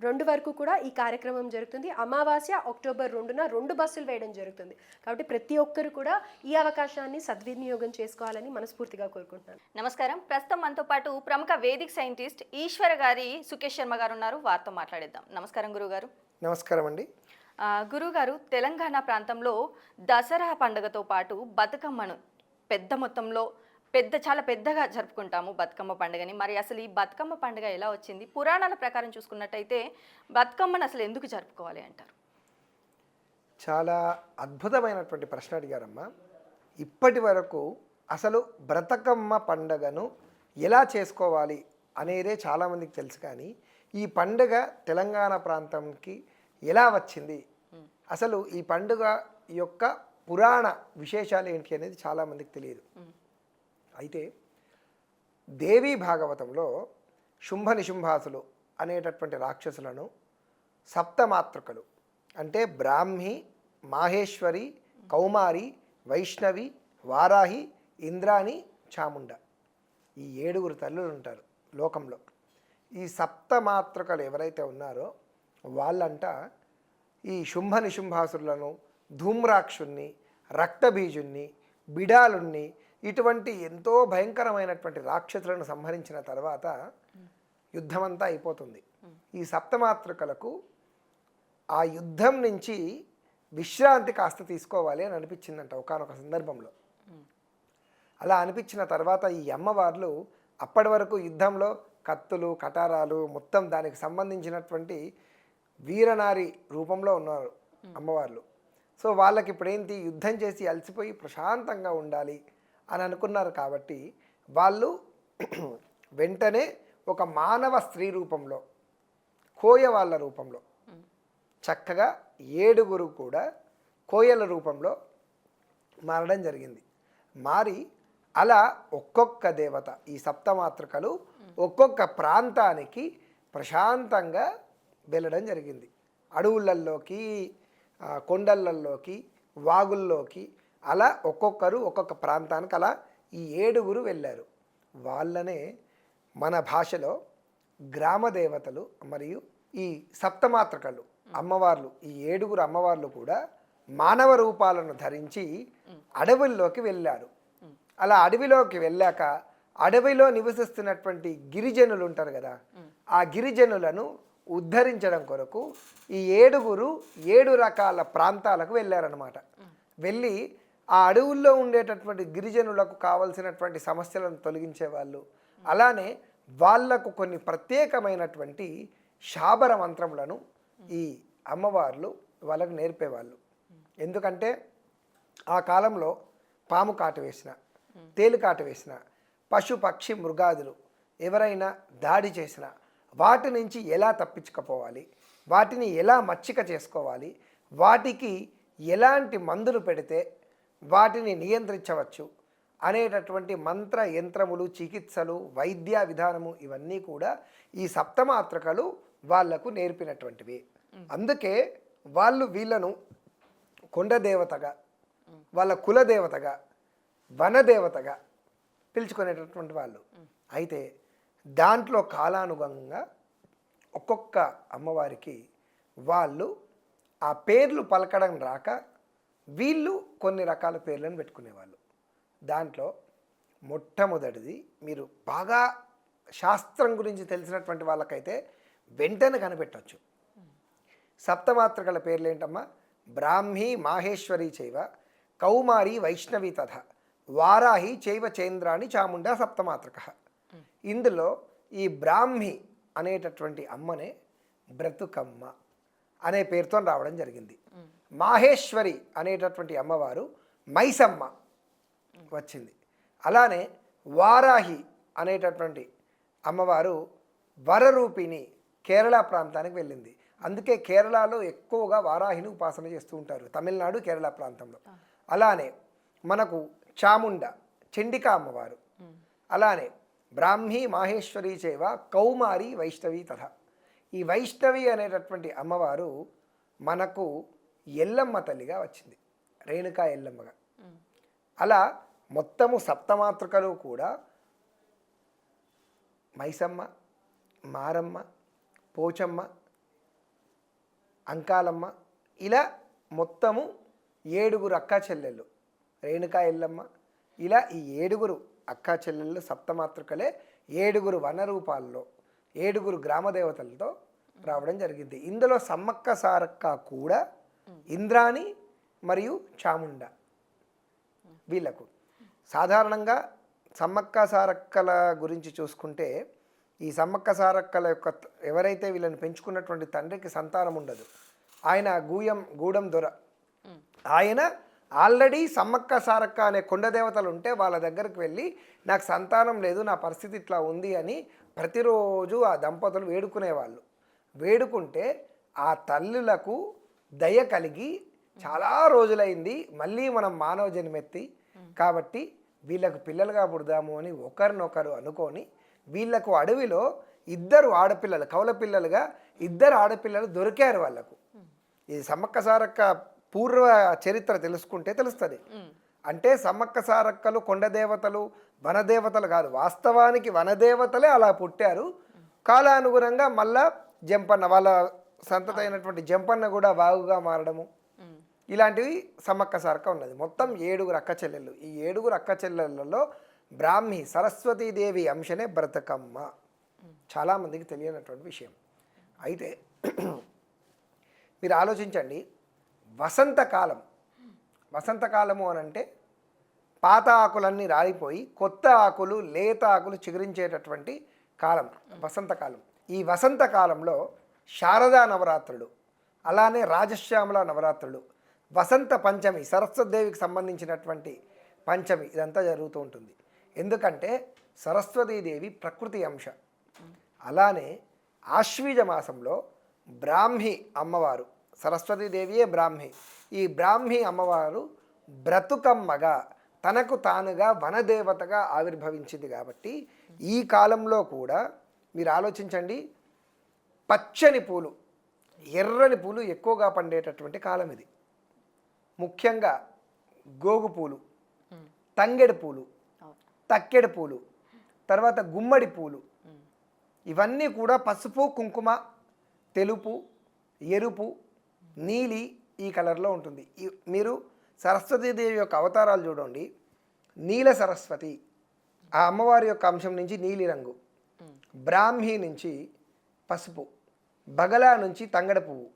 రెండు వరకు కూడా ఈ కార్యక్రమం జరుగుతుంది. అమావాస్య అక్టోబర్ రెండున రెండు బస్సులు వేయడం జరుగుతుంది. కాబట్టి ప్రతి ఒక్కరు కూడా ఈ అవకాశాన్ని సద్వినియోగం చేసుకోవాలని మనస్ఫూర్తిగా కోరుకుంటున్నాను. నమస్కారం. ప్రస్తుతం మనతో పాటు ప్రముఖ వేదిక్ సైంటిస్ట్ ఈశ్వర గారి సుకేష్ శర్మ గారు ఉన్నారు. వారితో మాట్లాడేద్దాం. నమస్కారం గురుగారు. నమస్కారం అండి. ఆ, గురుగారు తెలంగాణ ప్రాంతంలో దసరా పండుగతో పాటు బతుకమ్మను పెద్ద మొత్తంలో పెద్ద చాలా పెద్దగా జరుపుకుంటాము బతుకమ్మ పండుగని. మరి అసలు ఈ బతుకమ్మ పండుగ ఎలా వచ్చింది? పురాణాల ప్రకారం చూసుకున్నట్టయితే బతుకమ్మను అసలు ఎందుకు జరుపుకోవాలి అంటారు? చాలా అద్భుతమైనటువంటి ప్రశ్న అడిగారమ్మా. ఇప్పటి వరకు అసలు బ్రతకమ్మ పండగను ఎలా చేసుకోవాలి అనేదే చాలామందికి తెలుసు కానీ ఈ పండుగ తెలంగాణ ప్రాంతంకి ఎలా వచ్చింది? అసలు ఈ పండుగ యొక్క పురాణ విశేషాలు ఏంటి అనేది చాలామందికి తెలియదు. అయితే దేవీ భాగవతంలో శుంభ నిశుంభాసులు అనేటటువంటి రాక్షసులను సప్తమాతృకలు అంటే బ్రాహ్మి మాహేశ్వరి కౌమారి వైష్ణవి వారాహి ఇంద్రాణి చాముండ ఈ ఏడుగురు తల్లులు ఉంటారు లోకంలో. ఈ సప్తమాతృకలు ఎవరైతే ఉన్నారో వాళ్ళంట ఈ శుంభ నిశుంభాసులను ధూమ్రాక్షుణ్ణి రక్తబీజుణ్ణి బిడాలుణ్ణి ఇటువంటి ఎంతో భయంకరమైనటువంటి రాక్షసులను సంహరించిన తర్వాత యుద్ధమంతా అయిపోతుంది. ఈ సప్తమాతృకలకు ఆ యుద్ధం నుంచి విశ్రాంతి కాస్త తీసుకోవాలి అని అనిపించిందంట ఒకనొక సందర్భంలో. అలా అనిపించిన తర్వాత ఈ అమ్మవార్లు అప్పటి వరకు యుద్ధంలో కత్తులు కటారాలు మొత్తం దానికి సంబంధించినటువంటి వీరనారి రూపంలో ఉన్నారు అమ్మవార్లు. సో వాళ్ళకి ఇప్పుడేంటి? యుద్ధం చేసి అలసిపోయి ప్రశాంతంగా ఉండాలి. అని అనుకున్నారు కాబట్టి వాళ్ళు వెంటనే ఒక మానవ స్త్రీ రూపంలో కోయ వాళ్ళ రూపంలో చక్కగా ఏడుగురు కూడా కోయల రూపంలో మారడం జరిగింది. మారి అలా ఒక్కొక్క దేవత ఈ సప్తమాతృకలు ఒక్కొక్క ప్రాంతానికి ప్రశాంతంగా వెళ్ళడం జరిగింది. అడవులల్లోకి కొండలల్లోకి వాగుల్లోకి అలా ఒక్కొక్కరు ఒక్కొక్క ప్రాంతానికి అలా ఈ ఏడుగురు వెళ్ళారు. వాళ్ళనే మన భాషలో గ్రామ దేవతలు మరియు ఈ సప్తమాత్రకలు అమ్మవార్లు ఈ ఏడుగురు అమ్మవార్లు కూడా మానవ రూపాలను ధరించి అడవుల్లోకి వెళ్ళారు. అలా అడవిలోకి వెళ్ళాక అడవిలో నివసిస్తున్నటువంటి గిరిజనులు ఉంటారు కదా ఆ గిరిజనులను ఉద్ధరించడం కొరకు ఈ ఏడుగురు ఏడు రకాల ప్రాంతాలకు వెళ్ళారనమాట వెళ్ళి ఆ అడవుల్లో ఉండేటటువంటి గిరిజనులకు కావలసినటువంటి సమస్యలను తొలగించే వాళ్ళు. అలానే వాళ్ళకు కొన్ని ప్రత్యేకమైనటువంటి శాబర మంత్రములను ఈ అమ్మవార్లు వాళ్ళకు నేర్పేవాళ్ళు. ఎందుకంటే ఆ కాలంలో పాము కాటు వేసిన తేలికాటు వేసిన పశు పక్షి మృగాదులు ఎవరైనా దాడి చేసిన వాటి నుంచి ఎలా తప్పించుకపోవాలి? వాటిని ఎలా మచ్చిక చేసుకోవాలి? వాటికి ఎలాంటి మందులు పెడితే వాటిని నియంత్రించవచ్చు అనేటటువంటి మంత్ర యంత్రములు చికిత్సలు వైద్య విధానము ఇవన్నీ కూడా ఈ సప్తమాత్రకలు వాళ్ళకు నేర్పినటువంటివి. అందుకే వాళ్ళు వీళ్ళను కొండ దేవతగా వాళ్ళ కుల దేవతగా వనదేవతగా పిలుచుకునేటటువంటి వాళ్ళు. అయితే దాంట్లో కాలానుగుణంగా ఒక్కొక్క అమ్మవారికి వాళ్ళు ఆ పేర్లు పలకడం రాక వీళ్ళు కొన్ని రకాల పేర్లను పెట్టుకునేవాళ్ళు. దాంట్లో మొట్టమొదటిది మీరు బాగా శాస్త్రం గురించి తెలిసినటువంటి వాళ్ళకైతే వెంటనే కనిపెట్టవచ్చు సప్తమాత్రికల పేర్లు ఏంటమ్మా బ్రాహ్మి మాహేశ్వరి చైవ కౌమారి వైష్ణవి తథ వారాహి చైవ చేంద్రాని చాముండా సప్తమాత్రక. ఇందులో ఈ బ్రాహ్మి అనేటటువంటి అమ్మనే బ్రతుకమ్మ అనే పేరుతో రావడం జరిగింది. మాహేశ్వరి అనేటటువంటి అమ్మవారు మైసమ్మ వచ్చింది. అలానే వారాహి అనేటటువంటి అమ్మవారు వరరూపిణి కేరళ ప్రాంతానికి వెళ్ళింది. అందుకే కేరళలో ఎక్కువగా వారాహిని ఉపాసన చేస్తూ ఉంటారు. తమిళనాడు కేరళ ప్రాంతంలో. అలానే మనకు చాముండ చండికా అమ్మవారు. అలానే బ్రాహ్మీ మాహేశ్వరి చేవ కౌమారి వైష్ణవి తథ. ఈ వైష్ణవి అనేటటువంటి అమ్మవారు మనకు ఎల్లమ్మ తల్లిగా వచ్చింది. రేణుకా ఎల్లమ్మగా. అలా మొత్తము సప్తమాతృకలు కూడా మైసమ్మ మారమ్మ పోచమ్మ అంకాలమ్మ ఇలా మొత్తము ఏడుగురు అక్కా చెల్లెళ్ళు. రేణుకా ఎల్లమ్మ ఇలా ఈ ఏడుగురు అక్కా చెల్లెళ్ళు సప్తమాతృకలే ఏడుగురు వన రూపాల్లో ఏడుగురు గ్రామదేవతలతో రావడం జరిగింది. ఇందులో సమ్మక్క సారక్క కూడా ఇంద్రాణి మరియు చాముండ వీళ్ళకు. సాధారణంగా సమ్మక్క సారక్కల గురించి చూసుకుంటే ఈ సమ్మక్క సారక్కల యొక్క ఎవరైతే వీళ్ళని పెంచుకున్నటువంటి తండ్రికి సంతానం ఉండదు. ఆయన గూయం గూడెం దొర. ఆయన ఆల్రెడీ సమ్మక్క సారక్క అనే కొండ దేవతలు ఉంటే వాళ్ళ దగ్గరికి వెళ్ళి నాకు సంతానం లేదు నా పరిస్థితి ఇట్లా ఉంది అని ప్రతిరోజు ఆ దంపతులు వేడుకునేవాళ్ళు. వేడుకుంటే ఆ తల్లులకు దయ కలిగి చాలా రోజులైంది. మళ్ళీ మనం మానవ జన్మెత్తి కాబట్టి వీళ్ళకు పిల్లలుగా పుడదాము అని ఒకరినొకరు అనుకొని వీళ్ళకు అడవిలో ఇద్దరు ఆడపిల్లలు కౌల పిల్లలుగా ఇద్దరు ఆడపిల్లలు దొరికారు వాళ్ళకు. ఇది సమ్మక్క సారక్క పూర్వ చరిత్ర తెలుసుకుంటే తెలుస్తుంది. అంటే సమ్మక్క సారక్కలు కొండ దేవతలు వనదేవతలు కాదు వాస్తవానికి వనదేవతలే అలా పుట్టారు. కాలానుగుణంగా మళ్ళా జంపన్న వాళ్ళ సంతత అయినటువంటి జంపన్న కూడా బాగుగా మారడము. ఇలాంటివి సమ్మక్క సారక్క ఉన్నది. మొత్తం ఏడుగురు అక్క చెల్లెళ్ళు. ఈ ఏడుగురు అక్క చెల్లెళ్ళలో బ్రాహ్మి సరస్వతీదేవి అంశనే బ్రతకమ్మ. చాలామందికి తెలియనటువంటి విషయం. అయితే మీరు ఆలోచించండి. వసంతకాలం వసంతకాలము అని అంటే పాత ఆకులన్నీ రాలిపోయి కొత్త ఆకులు లేత ఆకులు చిగురించేటటువంటి కాలం వసంతకాలం ఈ వసంతకాలంలో శారదా నవరాత్రులు అలానే రాజశ్యామల నవరాత్రులు వసంత పంచమి సరస్వతీదేవికి సంబంధించినటువంటి పంచమి ఇదంతా జరుగుతూ ఉంటుంది. ఎందుకంటే సరస్వతీదేవి ప్రకృతి అంశ. అలానే ఆశ్వీజ మాసంలో బ్రాహ్మి అమ్మవారు సరస్వతీదేవియే బ్రాహ్మి. ఈ బ్రాహ్మి అమ్మవారు బ్రతుకమ్మగా తనకు తానుగా వనదేవతగా ఆవిర్భవించింది కాబట్టి ఈ కాలంలో కూడా మీరు ఆలోచించండి పచ్చని పూలు ఎర్రని పూలు ఎక్కువగా పండేటటువంటి కాలం ఇది. ముఖ్యంగా గోగు పూలు తంగెడు పూలు తక్కెడు పూలు తర్వాత గుమ్మడి పూలు. ఇవన్నీ కూడా పసుపు కుంకుమ తెలుపు ఎరుపు నీలి ఈ కలర్లో ఉంటుంది. మీరు సరస్వతీదేవి యొక్క అవతారాలు చూడండి. నీల సరస్వతి ఆ అమ్మవారి యొక్క అంశం నుంచి నీలి రంగు బ్రాహ్మి నుంచి పసుపు. బగలా నుంచి తంగడ పువ్వు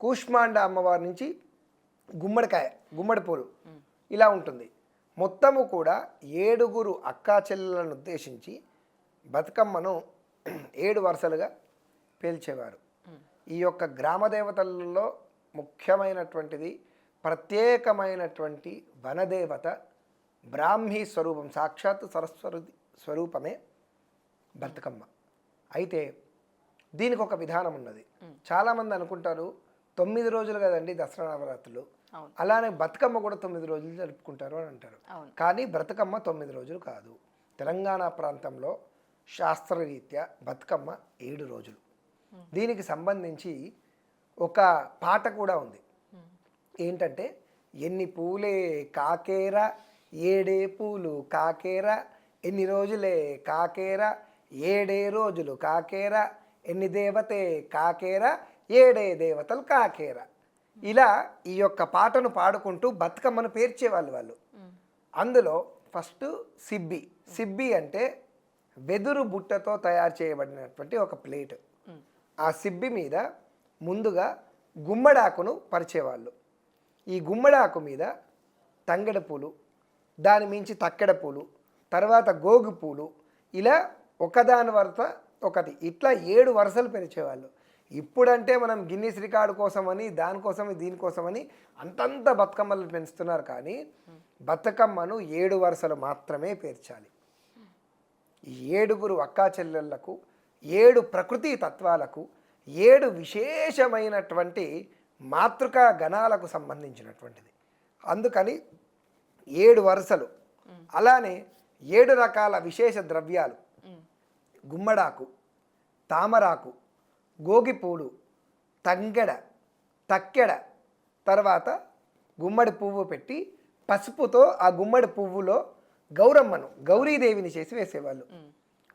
కూష్మాండ అమ్మవారి నుంచి గుమ్మడికాయ గుమ్మడి పూలు ఇలా ఉంటుంది. మొత్తము కూడా ఏడుగురు అక్కా చెల్లెలను ఉద్దేశించి బతుకమ్మను ఏడు వరుసలుగా పేల్చేవారు. ఈ యొక్క గ్రామ దేవతలలో ముఖ్యమైనటువంటిది ప్రత్యేకమైనటువంటి వనదేవత బ్రాహ్మీ స్వరూపం సాక్షాత్ సరస్వతి స్వరూపమే బతుకమ్మ. అయితే దీనికి ఒక విధానం ఉన్నది. చాలామంది అనుకుంటారు తొమ్మిది రోజులు కదండి దసరా నవరాత్రులు. అలానే బతుకమ్మ కూడా తొమ్మిది రోజులు జరుపుకుంటారు అని అంటారు. కానీ బ్రతుకమ్మ తొమ్మిది రోజులు కాదు. తెలంగాణ ప్రాంతంలో శాస్త్రరీత్యా బతుకమ్మ ఏడు రోజులు. దీనికి సంబంధించి ఒక పాట కూడా ఉంది. ఏంటంటే ఎన్ని పూలే కాకేర ఏడే పూలు కాకేర ఎన్ని రోజులే కాకేర ఏడే రోజులు కాకేర ఎన్ని దేవతే? కాకేర. ఏడే దేవతలు కాకేర. ఇలా ఈ యొక్క పాటను పాడుకుంటూ బతుకమ్మను పేర్చేవాళ్ళు వాళ్ళు. అందులో ఫస్ట్ సిబ్బి. సిబ్బి అంటే వెదురు బుట్టతో తయారు చేయబడినటువంటి ఒక ప్లేట్. ఆ సిబ్బి మీద ముందుగా గుమ్మడాకును పరిచేవాళ్ళు. ఈ గుమ్మడాకు మీద తంగెడ పూలు దాని మించి తక్కెడ పూలు తర్వాత గోగు పూలు ఇలా ఒకదాని వరత ఒకటి. ఇట్లా ఏడు వరుసలు పెరిచేవాళ్ళు. ఇప్పుడంటే మనం గిన్నీస్ రికార్డు కోసమని దానికోసమని దీనికోసమని అంతంత బతుకమ్మలు పెంచుతున్నారు కానీ బతుకమ్మను ఏడు వరుసలు మాత్రమే పేర్చాలి. ఏడుగురు అక్కా చెల్లెళ్ళకు ఏడు ప్రకృతి తత్వాలకు ఏడు విశేషమైనటువంటి మాతృకా గణాలకు సంబంధించినటువంటిది. అందుకని ఏడు వరుసలు. అలానే ఏడు రకాల విశేష ద్రవ్యాలు. గుమ్మడాకు తామరాకు గోగిపూలు తంగెడ తక్కెడ తర్వాత గుమ్మడి పువ్వు పెట్టి పసుపుతో ఆ గుమ్మడి పువ్వులో గౌరమ్మను గౌరీదేవిని చేసి వేసేవాళ్ళు.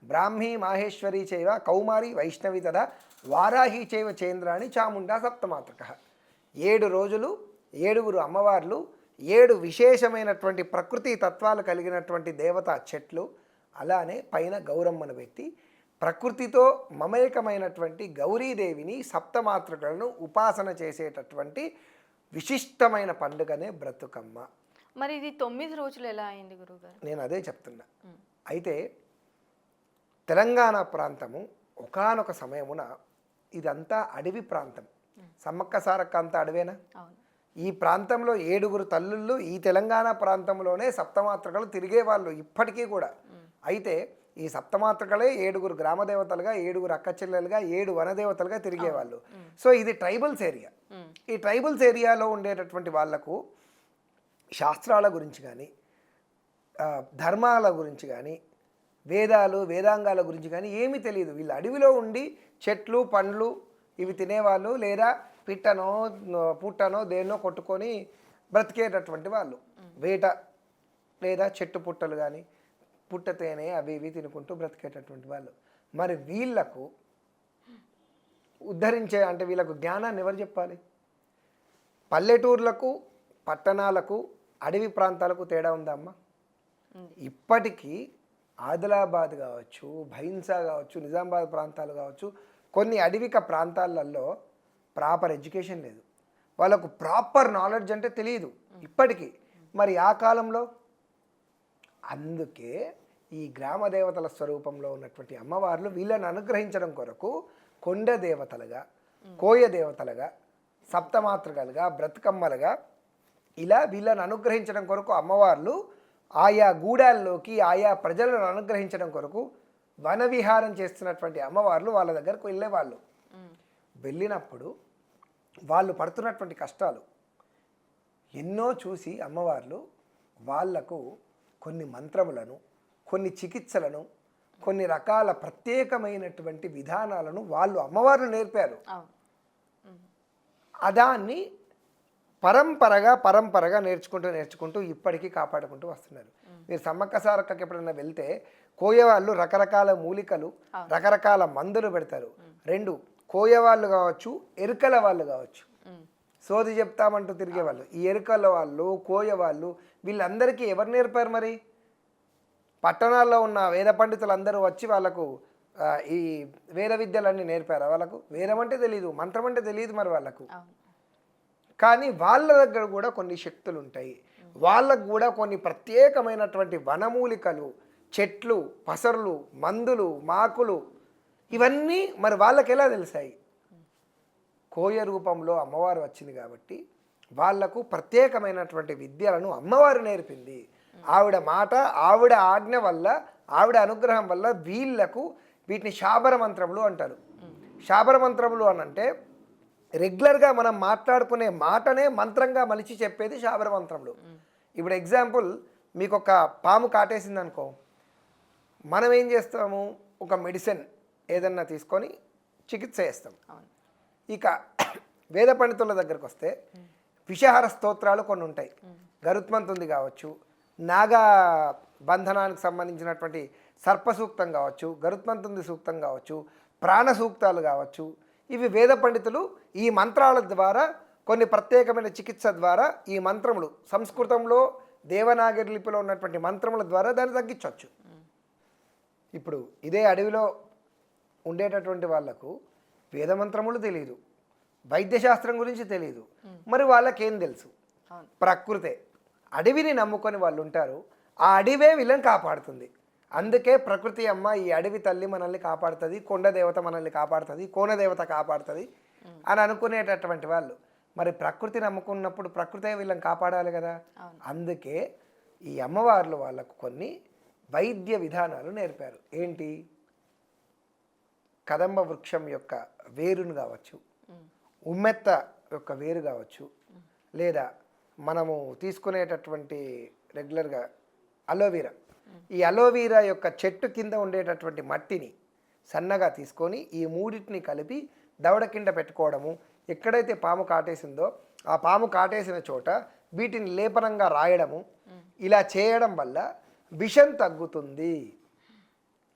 బ్రాహ్మీ మాహేశ్వరి చైవ కౌమారి వైష్ణవి తదా వారాహి చైవ చేంద్రాణి చాముండా సప్తమాతృక. ఏడు రోజులు ఏడుగురు అమ్మవార్లు ఏడు విశేషమైనటువంటి ప్రకృతి తత్వాలు కలిగినటువంటి దేవత చెట్లు అలానే పైన గౌరమ్మను పెట్టి ప్రకృతితో మమేకమైనటువంటి గౌరీదేవిని సప్తమాతృకలను ఉపాసన చేసేటటువంటి విశిష్టమైన పండుగనే బ్రతుకమ్మ. మరి ఇది తొమ్మిది రోజులు ఎలా అయింది గురువుగారు? నేను అదే చెప్తున్నా. అయితే తెలంగాణ ప్రాంతము ఒకానొక సమయమున ఇదంతా అడవి ప్రాంతం. సమ్మక్క సారక్క అంతా అడవేనా? ఈ ప్రాంతంలో ఏడుగురు తల్లుళ్ళు ఈ తెలంగాణ ప్రాంతంలోనే సప్తమాతృకలు తిరిగేవాళ్ళు ఇప్పటికీ కూడా. అయితే ఈ సప్తమాతృకలే ఏడుగురు గ్రామదేవతలుగా ఏడుగురు అక్క చెల్లెలుగా ఏడు వనదేవతలుగా తిరిగేవాళ్ళు. సో ఇది ట్రైబల్స్ ఏరియా. ఈ ట్రైబల్స్ ఏరియాలో ఉండేటటువంటి వాళ్ళకు శాస్త్రాల గురించి కానీ ధర్మాల గురించి కానీ వేదాలు వేదాంగాల గురించి కానీ ఏమీ తెలియదు. వీళ్ళు అడవిలో ఉండి చెట్లు పండ్లు ఇవి తినేవాళ్ళు లేదా పిట్టనో పుట్టనో దేన్నో కొట్టుకొని బ్రతికేటటువంటి వాళ్ళు. వేట లేదా చెట్టు పుట్టలు కానీ పుట్టతేనే అవి ఇవి తినుకుంటూ బ్రతికేటటువంటి వాళ్ళు. మరి వీళ్ళకు ఉద్ధరించే అంటే వీళ్ళకు జ్ఞానాన్ని ఎవరు చెప్పాలి? పల్లెటూర్లకు పట్టణాలకు అడవి ప్రాంతాలకు తేడా ఉందా అమ్మ? ఇప్పటికీ ఆదిలాబాద్ కావచ్చు భైన్సా కావచ్చు నిజామాబాద్ ప్రాంతాలు కావచ్చు కొన్ని అడవిక ప్రాంతాలలో ప్రాపర్ ఎడ్యుకేషన్ లేదు. వాళ్ళకు ప్రాపర్ నాలెడ్జ్ అంటే తెలియదు ఇప్పటికీ. మరి ఆ కాలంలో? అందుకే ఈ గ్రామ దేవతల స్వరూపంలో ఉన్నటువంటి అమ్మవార్లు వీళ్ళని అనుగ్రహించడం కొరకు కొండ దేవతలుగా కోయ దేవతలుగా సప్తమాతృకలుగా బ్రతుకమ్మలుగా ఇలా వీళ్ళని అనుగ్రహించడం కొరకు అమ్మవార్లు ఆయా గూడాల్లోకి ఆయా ప్రజలను అనుగ్రహించడం కొరకు వన విహారం చేస్తున్నటువంటి అమ్మవార్లు వాళ్ళ దగ్గరకు వెళ్ళేవాళ్ళు. వెళ్ళినప్పుడు వాళ్ళు పడుతున్నటువంటి కష్టాలు ఎన్నో చూసి అమ్మవార్లు వాళ్ళకు కొన్ని మంత్రములను కొన్ని చికిత్సలను కొన్ని రకాల ప్రత్యేకమైనటువంటి విధానాలను వాళ్ళు అమ్మవార్లు నేర్పారు. అదాన్ని పరంపరగా పరంపరగా నేర్చుకుంటూ నేర్చుకుంటూ ఇప్పటికీ కాపాడుకుంటూ వస్తున్నారు. మీరు సమ్మక్క సారక్కకి ఎప్పుడైనా వెళ్తే కోయవాళ్ళు రకరకాల మూలికలు రకరకాల మందులు పెడతారు. రెండు కోయవాళ్ళు కావచ్చు ఎరుకల వాళ్ళు కావచ్చు. సోది చెప్తామంటూ తిరిగేవాళ్ళు. ఈ ఎరుకల వాళ్ళు కోయ వాళ్ళు వీళ్ళందరికీ ఎవరు నేర్పారు మరి? పట్టణాల్లో ఉన్న వేద పండితులు అందరూ వచ్చి వాళ్ళకు ఈ వేద విద్యలన్నీ నేర్పారా వాళ్ళకు? వేదం అంటే తెలియదు మంత్రం అంటే తెలియదు మరి వాళ్ళకు. కానీ వాళ్ళ దగ్గర కూడా కొన్ని శక్తులు ఉంటాయి వాళ్ళకు కూడా కొన్ని ప్రత్యేకమైనటువంటి వనమూలికలు చెట్లు పసర్లు మందులు మాకులు ఇవన్నీ మరి వాళ్ళకి ఎలా తెలిసాయి? కోయ రూపంలో అమ్మవారు వచ్చింది కాబట్టి వాళ్ళకు ప్రత్యేకమైనటువంటి విద్యలను అమ్మవారు నేర్పింది. ఆవిడ మాట ఆవిడ ఆజ్ఞ వల్ల ఆవిడ అనుగ్రహం వల్ల వీళ్ళకు వీటిని శాబర మంత్రములు అంటారు. శాబర మంత్రములు అని అంటే రెగ్యులర్గా మనం మాట్లాడుకునే మాటనే మంత్రంగా మలిచి చెప్పేది శాబర మంత్రములు. ఇప్పుడు ఎగ్జాంపుల్ మీకు ఒక పాము కాటేసింది అనుకో మనం ఏం చేస్తాము? ఒక మెడిసిన్ ఏదన్నా తీసుకొని చికిత్స చేస్తాం. ఇక వేద పండితుల దగ్గరకు వస్తే విషహార స్తోత్రాలు కొన్ని ఉంటాయి గరుత్మంతుంది కావచ్చు నాగా బంధనానికి సంబంధించినటువంటి సర్ప సూక్తం కావచ్చు గరుత్మంతుంది సూక్తం కావచ్చు ప్రాణ సూక్తాలు కావచ్చు ఇవి వేద పండితులు ఈ మంత్రాల ద్వారా కొన్ని ప్రత్యేకమైన చికిత్స ద్వారా ఈ మంత్రములు సంస్కృతంలో దేవనాగరి లిపిలో ఉన్నటువంటి మంత్రముల ద్వారా దాన్ని తగ్గించవచ్చు. ఇప్పుడు ఇదే అడవిలో ఉండేటటువంటి వాళ్ళకు వేదమంత్రములు తెలియదు వైద్యశాస్త్రం గురించి తెలియదు మరి వాళ్ళకేం తెలుసు? ప్రకృతే. అడవిని నమ్ముకొని వాళ్ళు ఉంటారు ఆ అడవే వీళ్ళని కాపాడుతుంది. అందుకే ప్రకృతి అమ్మ ఈ అడవి తల్లి మనల్ని కాపాడుతుంది కొండ దేవత మనల్ని కాపాడుతుంది కోన దేవత కాపాడుతుంది అని అనుకునేటటువంటి వాళ్ళు. మరి ప్రకృతి నమ్ముకున్నప్పుడు ప్రకృతే వీళ్ళని కాపాడాలి కదా? అందుకే ఈ అమ్మవార్లు వాళ్ళకు కొన్ని వైద్య విధానాలు నేర్పారు. ఏంటి? కదంబ వృక్షం యొక్క వేరును కావచ్చు ఉమ్మెత్త యొక్క వేరు కావచ్చు లేదా మనము తీసుకునేటటువంటి రెగ్యులర్గా అలోవీరా ఈ అలోవీరా యొక్క చెట్టు కింద ఉండేటటువంటి మట్టిని సన్నగా తీసుకొని ఈ మూడింటిని కలిపి దవడ కింద పెట్టుకోవడము ఎక్కడైతే పాము కాటేసిందో ఆ పాము కాటేసిన చోట వీటిని లేపనంగా రాయడము ఇలా చేయడం వల్ల విషం తగ్గుతుంది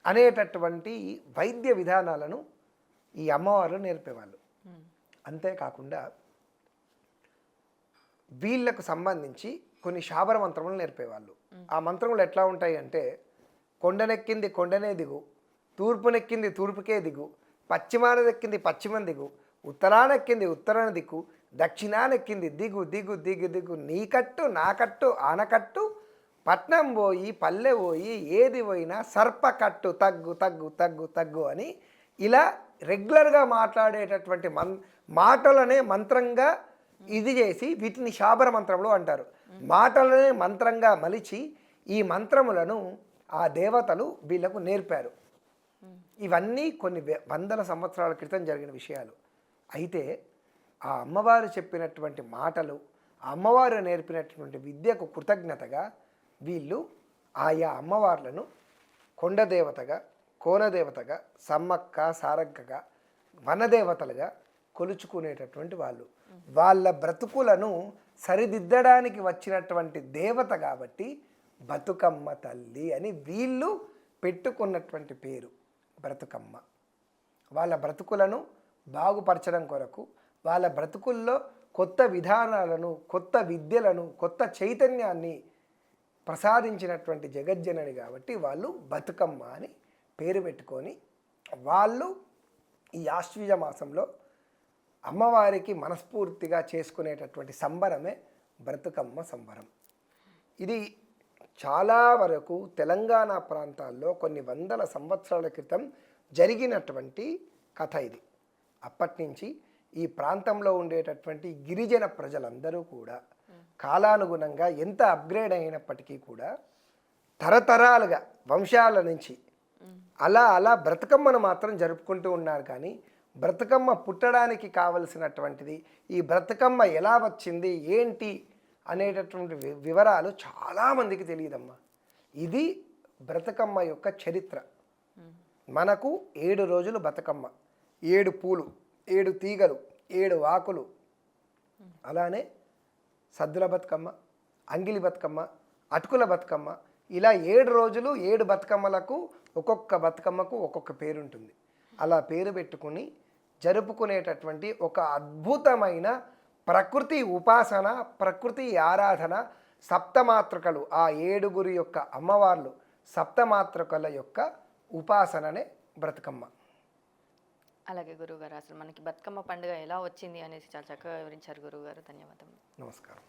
అనేటటువంటి వైద్య విధానాలను ఈ అమ్మవారు నేర్పేవాళ్ళు. అంతేకాకుండా వీళ్ళకు సంబంధించి కొన్ని శాబర మంత్రములు నేర్పేవాళ్ళు. ఆ మంత్రములు ఎట్లా ఉంటాయి అంటే కొండనెక్కింది కొండనే దిగు తూర్పునెక్కింది తూర్పుకే దిగు పశ్చిమానెక్కింది పశ్చిమం దిగు ఉత్తరానెక్కింది ఉత్తరాన దిక్కు దక్షిణానెక్కింది దిగు దిగు దిగు దిగు నీ కట్టు నా కట్టు ఆనకట్టు పట్నం పోయి పల్లె పోయి ఏది పోయినా సర్పకట్టు తగ్గు తగ్గు తగ్గు తగ్గు అని ఇలా రెగ్యులర్గా మాట్లాడేటటువంటి మన్ మాటలనే మంత్రంగా ఇది చేసి వీటిని శాబర మంత్రములు అంటారు. మాటలనే మంత్రంగా మలిచి ఈ మంత్రములను ఆ దేవతలు వీళ్ళకు నేర్పారు. ఇవన్నీ కొన్ని వే- వందల సంవత్సరాల క్రితం జరిగిన విషయాలు. అయితే ఆ అమ్మవారు చెప్పినటువంటి మాటలు ఆ అమ్మవారు నేర్పినటువంటి విద్యకు కృతజ్ఞతగా వీళ్ళు ఆయా అమ్మవార్లను కొండదేవతగా కోనదేవతగా సమ్మక్క సారక్కగా వనదేవతలుగా కొలుచుకునేటటువంటి వాళ్ళు. వాళ్ళ బ్రతుకులను సరిదిద్దడానికి వచ్చినటువంటి దేవత కాబట్టి బతుకమ్మ తల్లి అని వీళ్ళు పెట్టుకున్నటువంటి పేరు బ్రతుకమ్మ. వాళ్ళ బ్రతుకులను బాగుపరచడం కొరకు వాళ్ళ బ్రతుకుల్లో కొత్త విధానాలను కొత్త విద్యలను కొత్త చైతన్యాన్ని ప్రసాదించినటువంటి జగజ్జనని కాబట్టి వాళ్ళు బతుకమ్మ అని పేరు పెట్టుకొని వాళ్ళు ఈ ఆశ్వీజ మాసంలో అమ్మవారికి మనస్ఫూర్తిగా చేసుకునేటటువంటి సంబరమే బ్రతుకమ్మ సంబరం. ఇది చాలా వరకు తెలంగాణ ప్రాంతాల్లో కొన్ని వందల సంవత్సరాల క్రితం జరిగినటువంటి కథ ఇది. అప్పటి నుంచి ఈ ప్రాంతంలో ఉండేటటువంటి గిరిజన ప్రజలందరూ కూడా కాలానుగుణంగా ఎంత అప్గ్రేడ్ అయినప్పటికీ కూడా తరతరాలుగా వంశాల నుంచి అలా అలా బ్రతుకమ్మను మాత్రం జరుపుకుంటూ ఉన్నారు కానీ బ్రతకమ్మ పుట్టడానికి కావలసినటువంటిది ఈ బ్రతుకమ్మ ఎలా వచ్చింది ఏంటి అనేటటువంటి వి- వివరాలు చాలామందికి తెలియదమ్మా. ఇది బ్రతుకమ్మ యొక్క చరిత్ర. మనకు ఏడు రోజులు బతుకమ్మ. ఏడు పూలు ఏడు తీగలు ఏడు ఆకులు. అలానే సద్దుల బతుకమ్మ అంగిలి బతుకమ్మ అటుకుల బతుకమ్మ. ఇలా ఏడు రోజులు ఏడు బతుకమ్మలకు ఒక్కొక్క బతుకమ్మకు ఒక్కొక్క పేరు ఉంటుంది అలా పేరు పెట్టుకుని జరుపుకునేటటువంటి ఒక అద్భుతమైన ప్రకృతి ఉపాసన ప్రకృతి ఆరాధన సప్తమాతృకలు ఆ ఏడుగురి యొక్క అమ్మవార్లు సప్తమాతృకల యొక్క ఉపాసననే బ్రతుకమ్మ. అలాగే గురువుగారు అసలు మనకి బతుకమ్మ పండుగ ఎలా వచ్చింది అనేసి చాలా చక్కగా వివరించారు గురువుగారు. ధన్యవాదములు. నమస్కారం.